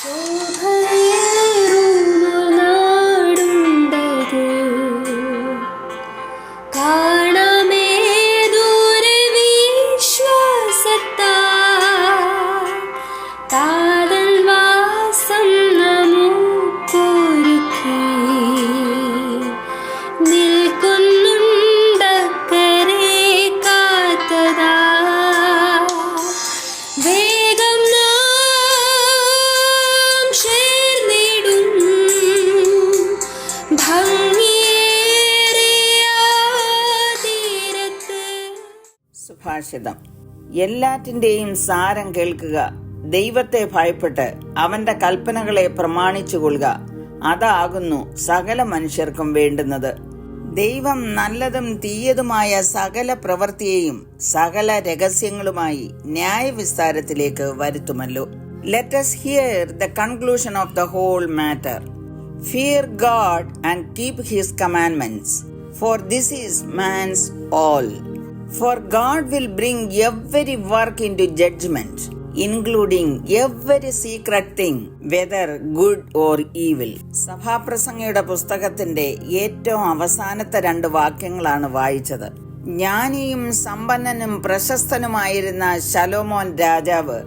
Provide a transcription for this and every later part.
So സുഭാഷിതം എല്ലാറ്റിന്റെയും സാരം കേൾക്കുക. ദൈവത്തെ ഭയപ്പെട്ട് അവന്റെ കൽപ്പനകളെ പ്രമാണിച്ചുകൊള്ളുക. അതാകുന്നു സകല മനുഷ്യർക്കും വേണ്ടുന്നത്. ദൈവം നല്ലതും തീയതുമായ സകല പ്രവൃത്തിയെയും സകല രഹസ്യങ്ങളുമായി ന്യായവിസ്താരത്തിലേക്ക് വരുത്തുമല്ലോ. Let's hear the conclusion of the whole matter fear God and keep his commandments for this is man's all For God will bring every work into judgment, including every secret thing whether good or evil സഭാപ്രസംഗയുടെ പുസ്തകത്തിന്റെ ഏറ്റവും അവസാനത്തെ രണ്ട് വാക്യങ്ങളാണ് വായിച്ചത്. ജ്ഞാനിയും സമ്പന്നനും പ്രശസ്തനുമായിരുന്ന ശലോമോൻ രാജാവ്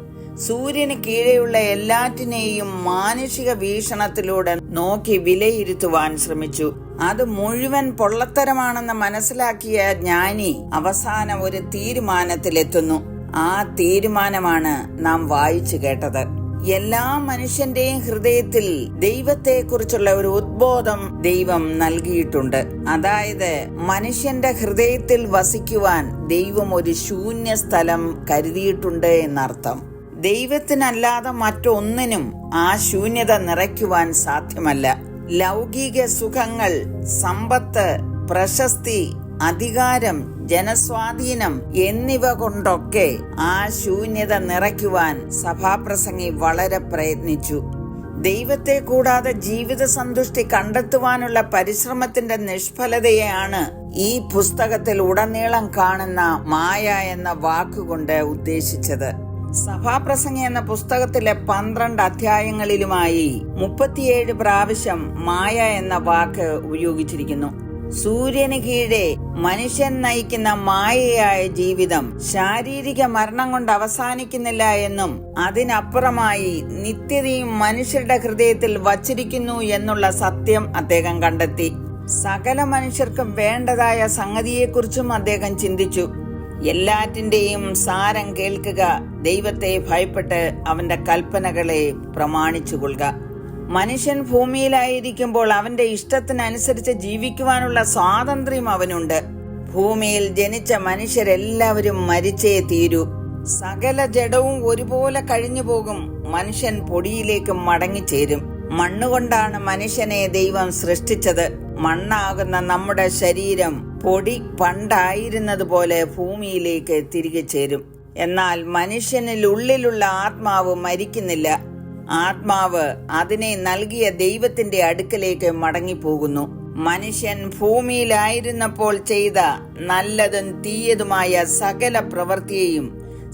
സൂര്യന് കീഴെയുള്ള എല്ലാറ്റിനെയും മാനുഷിക വീക്ഷണത്തിലൂടെ നോക്കി വിലയിരുത്തുവാൻ ശ്രമിച്ചു. അത് മുഴുവൻ പൊള്ളത്തരമാണെന്ന് മനസ്സിലാക്കിയ ജ്ഞാനി അവസാന ഒരു തീരുമാനത്തിലെത്തുന്നു. ആ തീരുമാനമാണ് നാം വായിച്ചു കേട്ടത്. എല്ലാ മനുഷ്യന്റെയും ഹൃദയത്തിൽ ദൈവത്തെക്കുറിച്ചുള്ള ഒരു ഉദ്ബോധം ദൈവം നൽകിയിട്ടുണ്ട്. അതായത് മനുഷ്യന്റെ ഹൃദയത്തിൽ വസിക്കുവാൻ ദൈവം ഒരു ശൂന്യ സ്ഥലം കരുതിയിട്ടുണ്ട് എന്നർത്ഥം. ദൈവത്തിനല്ലാതെ മറ്റൊന്നിനും ആ ശൂന്യത നിറയ്ക്കുവാൻ സാധ്യമല്ല. ലൗകിക സുഖങ്ങൾ സമ്പത്ത് പ്രശസ്തി അധികാരം ജനസ്വാധീനം എന്നിവ കൊണ്ടൊക്കെ ആ ശൂന്യത നിറയ്ക്കുവാൻ സഭാപ്രസംഗി വളരെ പ്രയത്നിച്ചു. ദൈവത്തെ കൂടാതെ ജീവിത സന്തുഷ്ടി കണ്ടെത്തുവാനുള്ള പരിശ്രമത്തിന്റെ നിഷ്ഫലതയെയാണ് ഈ പുസ്തകത്തിൽ ഉടനീളം കാണുന്ന മായ എന്ന വാക്കുകൊണ്ട് ഉദ്ദേശിച്ചത്. സഭാപ്രസംഗി എന്ന പുസ്തകത്തിലെ പന്ത്രണ്ട് അധ്യായങ്ങളിലുമായി മുപ്പത്തിയേഴ് പ്രാവശ്യം മായ എന്ന വാക്ക് ഉപയോഗിച്ചിരിക്കുന്നു. സൂര്യന് കീഴെ മനുഷ്യൻ നയിക്കുന്ന മായയായ ജീവിതം ശാരീരിക മരണം കൊണ്ട് അവസാനിക്കുന്നില്ല എന്നും അതിനപ്പുറമായി നിത്യതയും മനുഷ്യരുടെ ഹൃദയത്തിൽ വച്ചിരിക്കുന്നു എന്നുള്ള സത്യം അദ്ദേഹം കണ്ടെത്തി. സകല മനുഷ്യർക്കും വേണ്ടതായ സംഗതിയെക്കുറിച്ചും അദ്ദേഹം ചിന്തിച്ചു. എല്ലാറ്റിന്റെയും സാരം കേൾക്കുക ദൈവത്തെ ഭയപ്പെട്ട് അവന്റെ കൽപ്പനകളെ പ്രമാണിച്ചു കൊള്ളുക മനുഷ്യൻ ഭൂമിയിലായിരിക്കുമ്പോൾ അവന്റെ ഇഷ്ടത്തിനനുസരിച്ച് ജീവിക്കുവാനുള്ള സ്വാതന്ത്ര്യം അവനുണ്ട്. ഭൂമിയിൽ ജനിച്ച മനുഷ്യരെല്ലാവരും മരിച്ചേ തീരൂ. സകല ജഡവും ഒരുപോലെ കഴിഞ്ഞു പോകും. മനുഷ്യൻ പൊടിയിലേക്ക് മടങ്ങിച്ചേരും. മണ്ണുകൊണ്ടാണ് മനുഷ്യനെ ദൈവം സൃഷ്ടിച്ചത്. മണ്ണാകുന്ന നമ്മുടെ ശരീരം പൊടി പണ്ടായിരുന്നത് പോലെ ഭൂമിയിലേക്ക് തിരികെ ചേരും. എന്നാൽ മനുഷ്യനിൽ ഉള്ളിലുള്ള ആത്മാവ് മരിക്കുന്നില്ല. ആത്മാവ് അതിനെ നൽകിയ ദൈവത്തിന്റെ അടുക്കലേക്ക് മടങ്ങിപ്പോകുന്നു. മനുഷ്യൻ ഭൂമിയിലായിരുന്നപ്പോൾ ചെയ്ത നല്ലതും തീയതുമായ സകല പ്രവൃത്തിയെയും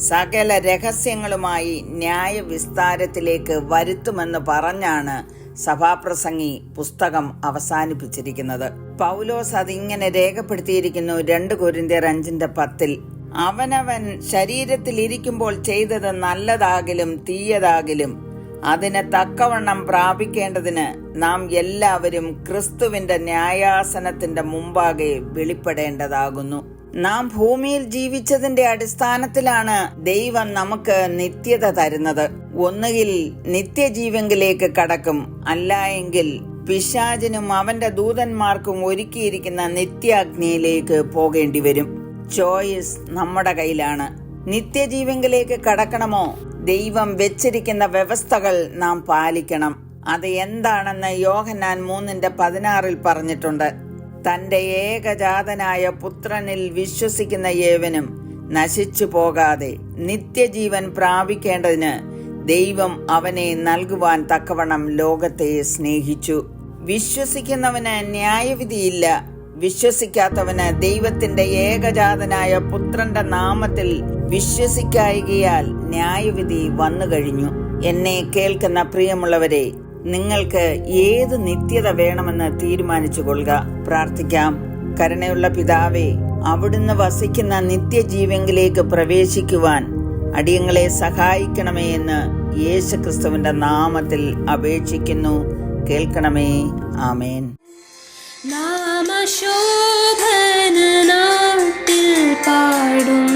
സകല രഹസ്യങ്ങളുമായി ന്യായവിസ്താരത്തിലേക്ക് വരുത്തുമെന്ന് പറഞ്ഞാണ് സഭാപ്രസംഗി പുസ്തകം അവസാനിപ്പിച്ചിരിക്കുന്നത്. പൗലോസ് അതിങ്ങനെ രേഖപ്പെടുത്തിയിരിക്കുന്നു രണ്ട് കുരിന്തിയർ അഞ്ചിന്റെ പത്തിൽ. അവനവൻ ശരീരത്തിൽ ഇരിക്കുമ്പോൾ ചെയ്തത് നല്ലതാകിലും തീയതാകിലും അതിന് തക്കവണ്ണം പ്രാപിക്കേണ്ടതിന് നാം എല്ലാവരും ക്രിസ്തുവിന്റെ ന്യായാസനത്തിന്റെ മുമ്പാകെ വെളിപ്പെടേണ്ടതാകുന്നു. നാം ഭൂമിയിൽ ജീവിച്ചതിന്റെ അടിസ്ഥാനത്തിലാണ് ദൈവം നമുക്ക് നിത്യത തരുന്നത്. ഒന്നുകിൽ നിത്യജീവങ്കിലേക്ക് കടക്കും. അല്ല എങ്കിൽ പിശാചിനും അവന്റെ ദൂതന്മാർക്കും ഒരുക്കിയിരിക്കുന്ന നിത്യാഗ്നിയിലേക്ക് പോകേണ്ടി വരും. ചോയ്സ് നമ്മുടെ കയ്യിലാണ്. നിത്യജീവങ്കിലേക്ക് കടക്കണമോ? ദൈവം വെച്ചിരിക്കുന്ന വ്യവസ്ഥകൾ നാം പാലിക്കണം. അത് എന്താണെന്ന് യോഹന്നാൻ മൂന്നിന്റെ പതിനാറിൽ പറഞ്ഞിട്ടുണ്ട്. തന്റെ ഏകജാതനായ പുത്രനിൽ വിശ്വസിക്കുന്ന ഏവനും നശിച്ചു പോകാതെ നിത്യജീവൻ പ്രാപിക്കേണ്ടതിന് ദൈവം അവനെ നൽകുവാൻ തക്കവണ്ണം ലോകത്തെ സ്നേഹിച്ചു. വിശ്വസിക്കുന്നവന് ന്യായവിധിയില്ല. വിശ്വസിക്കാത്തവന് ദൈവത്തിന്റെ ഏകജാതനായ പുത്രന്റെ നാമത്തിൽ വിശ്വസിക്കായികയാൽ ന്യായവിധി വന്നു കഴിഞ്ഞു. എന്നെ കേൾക്കുന്ന പ്രിയമുള്ളവരെ നിങ്ങൾക്ക് ഏത് നിത്യത വേണമെന്ന് തീരുമാനിച്ചു കൊള്ളുക പ്രാർത്ഥിക്കാം. കരുണയുള്ള പിതാവേ അവിടുന്ന് വസിക്കുന്ന നിത്യജീവങ്കിലേക്ക് പ്രവേശിക്കുവാൻ അടിയങ്ങളെ സഹായിക്കണമേ എന്ന് യേശുക്രിസ്തുവിന്റെ നാമത്തിൽ അപേക്ഷിക്കുന്നു. കേൾക്കണമേ. ആമേൻ. നാമശോഭന നാട്ടിൽ പാടും.